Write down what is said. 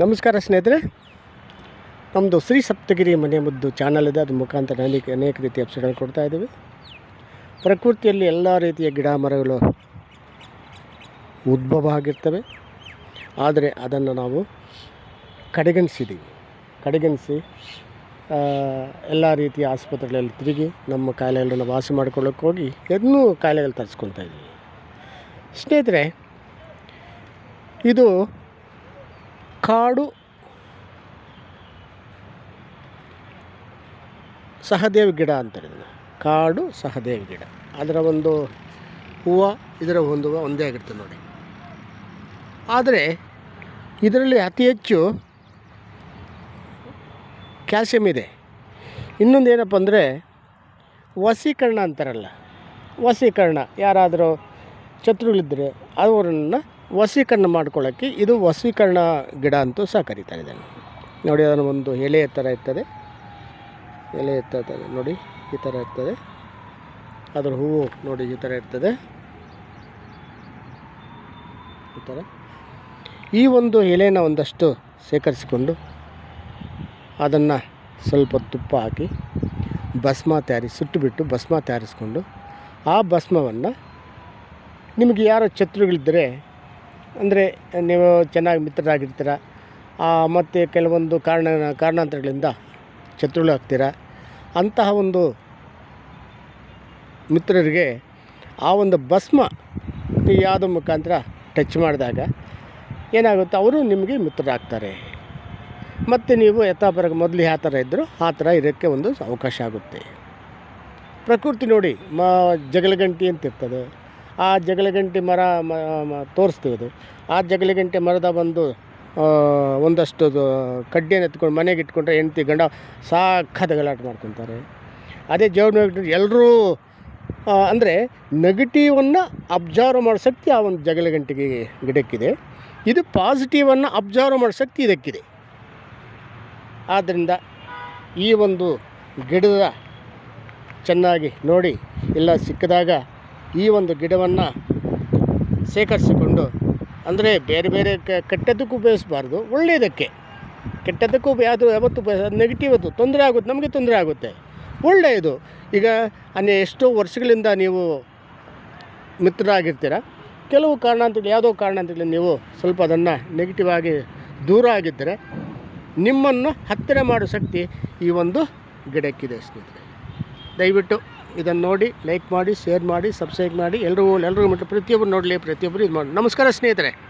ನಮಸ್ಕಾರ ಸ್ನೇಹಿತರೆ. ನಮ್ಮದು ಶ್ರೀ ಸಪ್ತಗಿರಿ ಮನೆ ಮುದ್ದು ಚಾನಲ್ ಇದೆ. ಅದು ಮುಖಾಂತರ ಅನೇಕ ಅನೇಕ ರೀತಿಯ ಎಪಿಸೋಡನ್ನು ಕೊಡ್ತಾ ಇದ್ದೀವಿ. ಪ್ರಕೃತಿಯಲ್ಲಿ ಎಲ್ಲ ರೀತಿಯ ಗಿಡ ಮರಗಳು ಉದ್ಭವ ಆಗಿರ್ತವೆ. ಆದರೆ ಅದನ್ನು ನಾವು ಕಡೆಗಣಿಸಿದ್ದೀವಿ ಕಡೆಗಣಿಸಿ ಎಲ್ಲ ರೀತಿಯ ಆಸ್ಪತ್ರೆಗಳಲ್ಲಿ ತಿರುಗಿ ನಮ್ಮ ಕಾಯಿಲೆಗಳನ್ನು ವಾಸಿ ಮಾಡ್ಕೊಳ್ಳೋಕೆ ಹೋಗಿ ಇನ್ನೂ ಕಾಯಿಲೆಗಳು ತರಿಸ್ಕೊತಾ ಇದ್ದೀವಿ. ಸ್ನೇಹಿತರೆ, ಇದು ಕಾಡು ಸಹದೇವಿ ಗಿಡ ಅಂತಾರೆ. ಕಾಡು ಸಹದೇವಿ ಗಿಡ. ಅದರ ಒಂದು ಹೂವು, ಇದರ ಒಂದು ಒಂದೇ ಆಗಿರ್ತದೆ ನೋಡಿ. ಆದರೆ ಇದರಲ್ಲಿ ಅತಿ ಹೆಚ್ಚು ಕ್ಯಾಲ್ಸಿಯಂ ಇದೆ. ಇನ್ನೊಂದು ಏನಪ್ಪ ಅಂದರೆ ವಸೀಕರಣ ಅಂತಾರಲ್ಲ. ವಸೀಕರಣ. ಯಾರಾದರೂ ಶತ್ರುಗಳಿದ್ದರೆ ಅವರನ್ನು ವಸೀಕರಣ ಮಾಡ್ಕೊಳ್ಳೋಕ್ಕೆ ಇದು ವಸೀಕರಣ ಗಿಡ ಅಂತೂ ಸಹ ಕರೀತಾರೆ ಇದನ್ನು. ನೋಡಿ, ಅದನ್ನು ಒಂದು ಎಲೆಯ ಥರ ಇರ್ತದೆ. ಎಲೆ ಇರ್ತದೆ. ನೋಡಿ, ಈ ಥರ ಇರ್ತದೆ. ಅದರ ಹೂವು ನೋಡಿ, ಈ ಥರ ಇರ್ತದೆ. ಈ ಥರ. ಈ ಒಂದು ಎಲೆನ ಒಂದಷ್ಟು ಸೇಕರಿಸಿಕೊಂಡು ಅದನ್ನು ಸ್ವಲ್ಪ ತುಪ್ಪ ಹಾಕಿ ಭಸ್ಮ ತಯಾರಿಸಿ ಸುಟ್ಟುಬಿಟ್ಟು ಭಸ್ಮ ತಯಾರಿಸ್ಕೊಂಡು ಆ ಭಸ್ಮವನ್ನು ನಿಮಗೆ ಯಾರೋ ಶತ್ರುಗಳಿದ್ದರೆ ಅಂದರೆ ನೀವು ಚೆನ್ನಾಗಿ ಮಿತ್ರರಾಗಿರ್ತೀರ? ಮತ್ತು ಕೆಲವೊಂದು ಕಾರಣ, ಕಾರಣಾಂತರಗಳಿಂದ ಶತ್ರುಗಳಾಗ್ತೀರ ಅಂತಹ ಒಂದು ಮಿತ್ರರಿಗೆ ಆ ಒಂದು ಭಸ್ಮ ಯಾವುದು ಮುಖಾಂತರ ಟಚ್ ಮಾಡಿದಾಗ ಏನಾಗುತ್ತೆ? ಅವರು ನಿಮಗೆ ಮಿತ್ರರಾಗ್ತಾರೆ. ಮತ್ತು ನೀವು ಯಥಾಪರ ಮೊದಲು ಯಾವ ಥರ ಇದ್ದರೂ ಆ ಥರ ಇರೋಕ್ಕೆ ಒಂದು ಅವಕಾಶ ಆಗುತ್ತೆ. ಪ್ರಕೃತಿ ನೋಡಿ, ಮ, ಜಗಳಗಂಟಿ ಅಂತ ಇರ್ತದೆ. ಆ ಜಗಳಗಂಟಿ ಮರ ತೋರಿಸ್ತೀವಿ ಅದು. ಆ ಜಗಳಗಂಟಿ ಮರದ ಒಂದು ಒಂದಷ್ಟು ಕಡ್ಡಿಯನ್ನು ಎತ್ಕೊಂಡು ಮನೆಗೆ ಇಟ್ಕೊಂಡ್ರೆ ಹೆಂಡ್ತಿ ಗಂಡ ಸಾಕದ ಗಲಾಟೆ ಮಾಡ್ಕೊತಾರೆ. ಅದೇ ಜೋಗ ಎಲ್ಲರೂ ಅಂದರೆ ನೆಗೆಟಿವನ್ನು ಅಬ್ಸರ್ವ್ ಮಾಡೋ ಶಕ್ತಿ ಆ ಒಂದು ಜಗಳಗಂಟಿಗೆ ಗಿಡಕ್ಕಿದೆ. ಇದು ಪಾಸಿಟಿವನ್ನು ಅಬ್ಸರ್ವ್ ಮಾಡೋ ಶಕ್ತಿ ಇದಕ್ಕಿದೆ. ಆದ್ದರಿಂದ ಈ ಒಂದು ಗಿಡದ ಚೆನ್ನಾಗಿ ನೋಡಿ ಎಲ್ಲ ಸಿಕ್ಕಿದಾಗ ಈ ಒಂದು ಗಿಡವನ್ನು ಶೇಖರಿಸಿಕೊಂಡು, ಅಂದರೆ ಬೇರೆ ಬೇರೆ ಕೆಟ್ಟದ್ದಕ್ಕೂ ಉಪಯೋಗಿಸಬಾರ್ದು ಒಳ್ಳೆಯದಕ್ಕೆ ಕೆಟ್ಟದ್ದಕ್ಕೂ ಯಾವುದು ಯಾವತ್ತು ನೆಗೆಟಿವ್ ಅದು, ತೊಂದರೆ ಆಗುತ್ತೆ, ನಮಗೆ ತೊಂದರೆ ಆಗುತ್ತೆ. ಒಳ್ಳೆಯದು. ಈಗ ಅನ್ಯ ಎಷ್ಟೋ ವರ್ಷಗಳಿಂದ ನೀವು ಮಿತ್ರರಾಗಿರ್ತೀರ. ಕೆಲವು ಕಾರಣಾಂತರ ಯಾವುದೋ ಕಾರಣಾಂತರಗಳು ನೀವು ಸ್ವಲ್ಪ ಅದನ್ನು ನೆಗೆಟಿವ್ ಆಗಿ ದೂರ ಆಗಿದ್ದರೆ, ನಿಮ್ಮನ್ನು ಹತ್ತಿರ ಮಾಡೋ ಶಕ್ತಿ ಈ ಒಂದು ಗಿಡಕ್ಕಿದೆ ಸ್ನೇಹಿತರೆ. ದಯವಿಟ್ಟು ಇದನ್ನು ನೋಡಿ ಲೈಕ್ ಮಾಡಿ ಶೇರ್ ಮಾಡಿ ಸಬ್ಸ್ಕ್ರೈಬ್ ಮಾಡಿ ಎಲ್ಲರೂ ಎಲ್ಲರಿಗೂ ಮಟ್ಟ ಪ್ರತಿಯೊಬ್ಬರು ನೋಡಲಿ, ಪ್ರತಿಯೊಬ್ಬರು ಇದು ಮಾಡಿ. ನಮಸ್ಕಾರ ಸ್ನೇಹಿತರೆ.